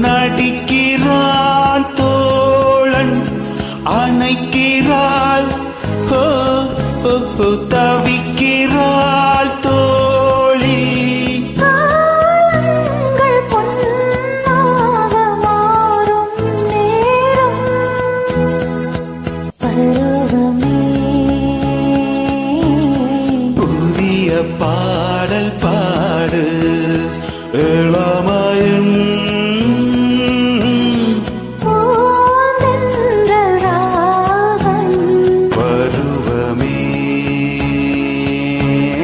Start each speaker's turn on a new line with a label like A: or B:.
A: நடிக்கிறான் தோழன் அணைக்கிறாள் தவிக்கிறாள் தோழி. புதிய பாடல் பாடு.